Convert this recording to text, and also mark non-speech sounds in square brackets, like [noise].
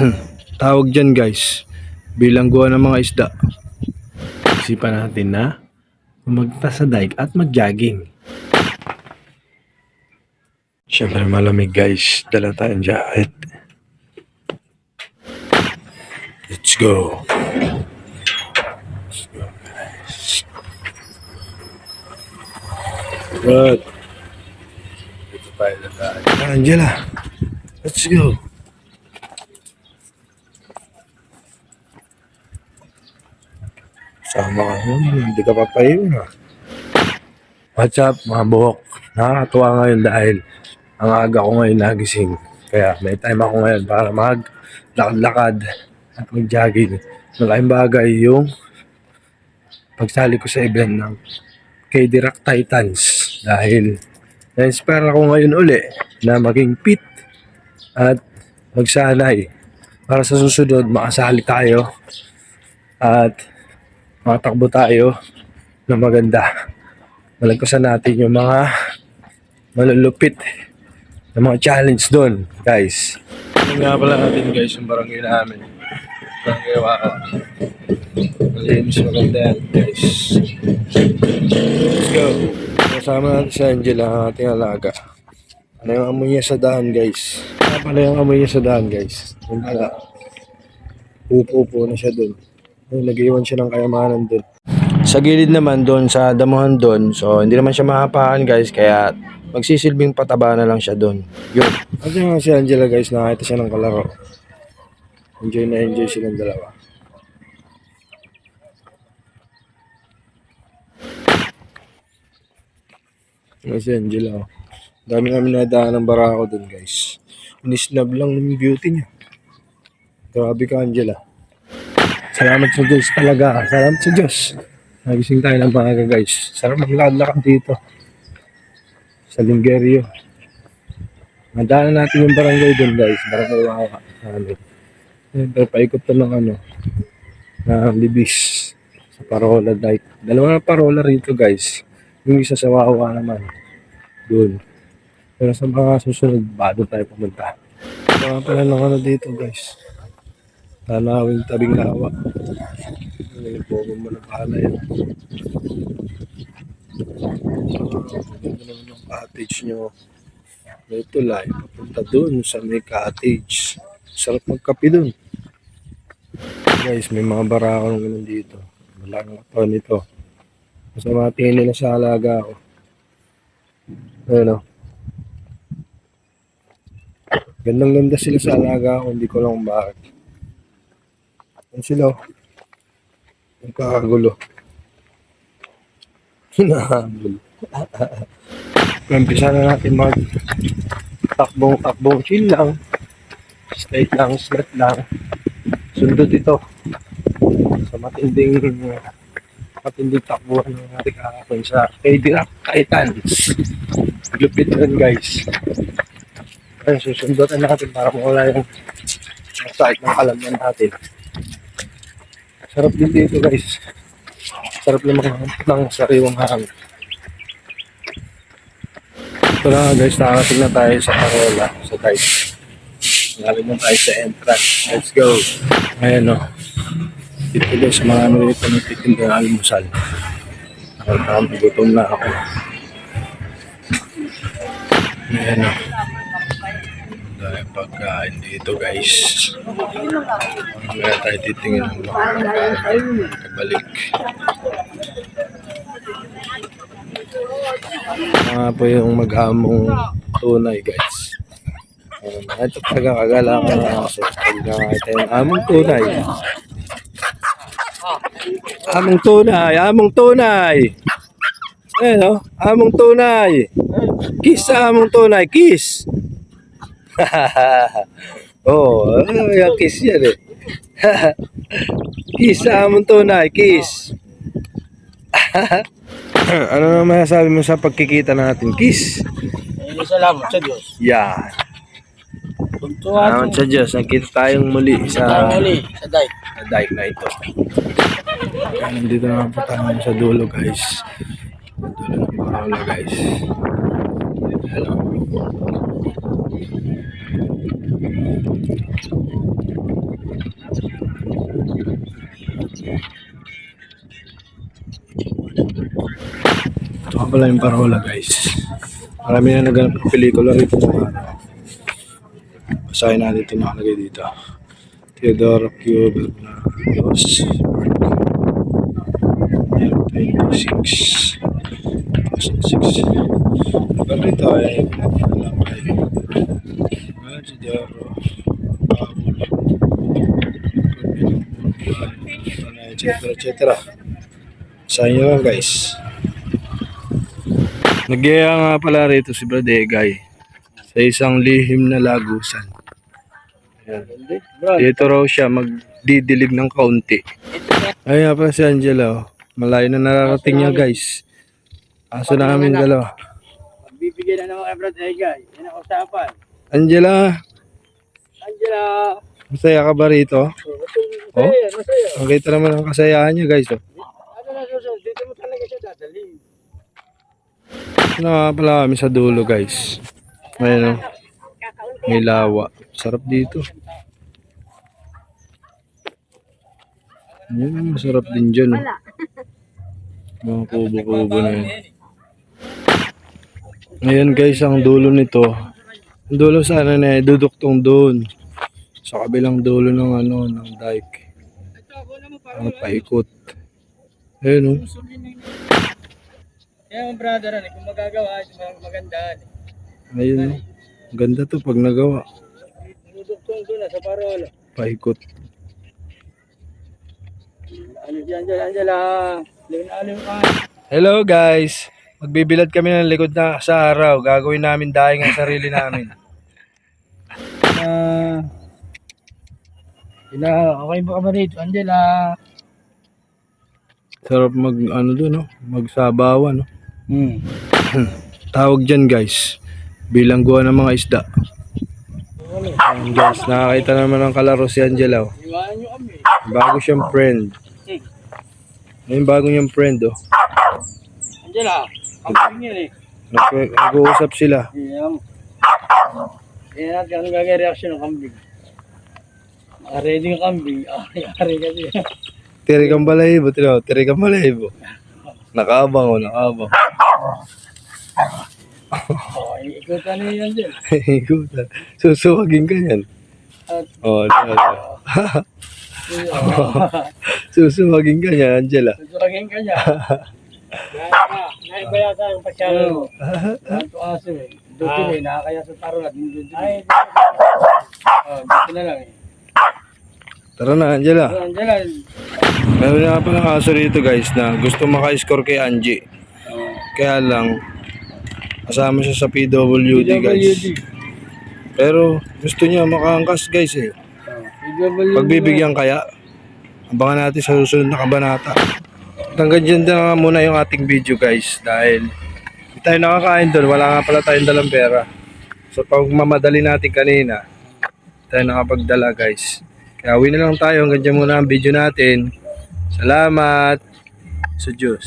[clears throat] tawag dyan guys, bilangguan ng mga isda. Isipan natin na pumunta sa dike at mag-jogging. Siyempre malamig guys, dala tayong jacket. Let's go. Let's go guys. Good. Angela, let's go. Sama ka naman, hindi ka papayin ha. What's up mga buhok? Nakakatuwa ngayon dahil ang aga ko ngayon nagising. Kaya may time ako ngayon para mag-lakad-lakad at mag-jogging. Malaking bagay yung pagsali ko sa event ng KD Rock Titans dahil na-inspire ako ngayon uli na maging fit at magsanay para sa susunod makasali tayo at makatakbo tayo na maganda. Malagpasan natin yung mga malulupit na mga challenge doon, guys. Ito nga pala natin guys yung barangay namin. Barangay Waka. Malinis maganda yan, guys. Let's go. Kasama natin si Angela, ang ating alaga. Ano yung amoy niya sa daan, guys? Ano pala yung amoy niya sa daan, guys? Yung pala. Upo-upo na siya doon. Ay, nag-iwan siya ng kayamanan doon. Sa gilid naman doon, sa damuhan doon, so hindi naman siya mahapaan guys, kaya magsisilbing pataba na lang siya doon. Yun. At yung si Angela guys, nakakita siya ng kalaro. Enjoy na enjoy silang dalawa. Yung si Angela. oh. Dami namin nadaan ng barako doon guys. Inisnab lang ng beauty niya. Grabe ka Angela. Salamat sa Diyos talaga. Salamat sa Diyos. Nagising tayo ng maaga guys. Sarap maglakad-lakad dito. Sa Lingerio. Nadaanan natin yung barangay doon guys. Barangay Wawa. Namin. Siyempre, paikot to ng ano. Na libis. Sa Parola Dike. Dalawa na parola rito guys. Yung isa sa Wawa naman. Doon. Pero sa mga susunod, bago tayo pumunta. Mga pala ng ano dito guys. Tanawing tabing lawa. Po mo na pala yan. Ganda naman yung cottage nyo. May tulay. Papunta dun sa may cottage. Sarap magkape dun. Guys, may mga barako ng ganun dito. Malaking ito nito. Masama tingin nila sa alaga ko. Ayun o. Gandang ganda sila sa alaga ko. Hindi ko lang bakit. Yan sila oh. Ang kakagulo. Hinahabol. [laughs] Umpisa na natin mag takbong takbong chill lang. Straight lang, straight lang. Sundot ito. Sa matinding matinding takbuhan ng ating kakapin sa Rock Titans. Lupit rin guys. Ayun, susundutan natin para mawala yung yung sakit ng kalamnan natin. Sarap din dito guys. Sarap naman ng sariwang hangin. Ito na guys, nakakating na tayo sa Parola, sa dive. Galing na tayo sa entrance. Let's go. Ayan o. Dito guys, sa mga ano dito nagtitinda ng almusal. Nakakami, gutom na ako. Ayan o. Dahil pagkain dito guys. Kaya tayo titingin ng pagkain. Mga po yung mag-among tunay guys. Um, ito talaga kagalakan na kasi pag nakakita yung among tunay. Among tunay, among tunay. Ayan o, among tunay. Kiss among tunay, kiss. [laughs] oh, ano yung kiss yan eh. [laughs] kiss sa among tunay, kiss. [laughs] ano naman masasabi mo sa pagkikita natin? Kiss. Ay, salamat sa Diyos. Yan. Salamat sa Diyos. Nakita tayong muli sa Tayo muli sa dike. sa dive na ito. Nandito na po tayo sa dulo guys. Sa dulo ng Parola guys. Hello. Ito pala yung parola guys. Marami na naganap ng pelikula rito. Basahin natin ito nakalagay dito. Theodore Q. Bernardos. 26. 2006. Pag ito ay pinagpalang kay Majidaro. etc. etc. Basahin nyo lang guys. Nagyaya nga pala rito si Bradegay sa isang lihim na lagusan. Ayan. Dito raw siya magdidilig ng kaunti. Ay nga pala si Angela. oh. Malayo na nararating niya guys. Aso namin dalawa. Bibigyan na naman kay Brad Egay. Yan ang usapan. Angela, Angela! masaya ka ba rito? Oh? Masaya, masaya. Nakita naman ang kasayahan niya guys. Oh. Ano na susunod? Dito mo talaga siya dadalhin. Ito na nga pala kami sa dulo guys. Ayun oh. May lawa. Sarap dito. Yan, masarap din dyan. Oh. Mga kubo-kubo na yan. Ngayon guys, ang dulo nito. Ang dulo sana na eh, duduktong doon. Sa kabilang dulo ng ano, ng dike. Ang paikot. Ayun oh. Kaya ang brother, ano, kung magagawa, maganda. Ayun oh. Ganda to pag nagawa. Duduktong doon sa parola. Paikot. Ano Angela, Angela? Alim na alim ka. Hello guys! Magbibilad kami ng likod na sa araw. Gagawin namin dahing ang sarili namin. Ah. Ila, okay ba ka ba rito, Angela? Sarap mag ano doon no? Magsabawan no? Hmm. [clears throat] Tawag dyan guys. Bilangguan ng mga isda. Ayan guys, nakakita naman ng kalaro si Angela. oh. Bago siyang friend. Ayun bago niyang friend oh. Angela, ang pingin eh. Nag- Nag-uusap sila. Iyam. Kaya natin ano gagawin reaction ng kambing. Naka-ready yung kambing. [laughs] Ari kasi. Tiri kang balahibo, tiro. Tiri kang balahibo. Nakabang oh, nakabang. Oh, ikutan niyo yan din. [laughs] Ikutan. Susuwagin ka yan. At, Oh, diba? Susuwagin [laughs] ka niya, Angela. Tutulagin ka niya. Naiba yata yung pasyalo mo. Ito aso eh. Dutin eh, nakakaya sa taro at hindi dutin. Ay, oh, dutin na lang eh. Tara na, Angela. So, Angela, Meron na pa ng aso rito guys na gusto maka-score kay Angie. oh, Kaya lang, kasama siya sa PWD guys. Pero gusto niya makaangkas guys eh. PWD. Pagbibigyan kaya, abangan natin sa susunod na kabanata. Hanggang dyan na nga muna yung ating video guys dahil hindi tayo nakakain doon. Wala nga pala tayong dalang pera. So pag mamadali natin kanina, tayo nakapagdala guys. Kaya uwi na lang tayo. Hanggang dyan muna ang video natin. Salamat sa Diyos.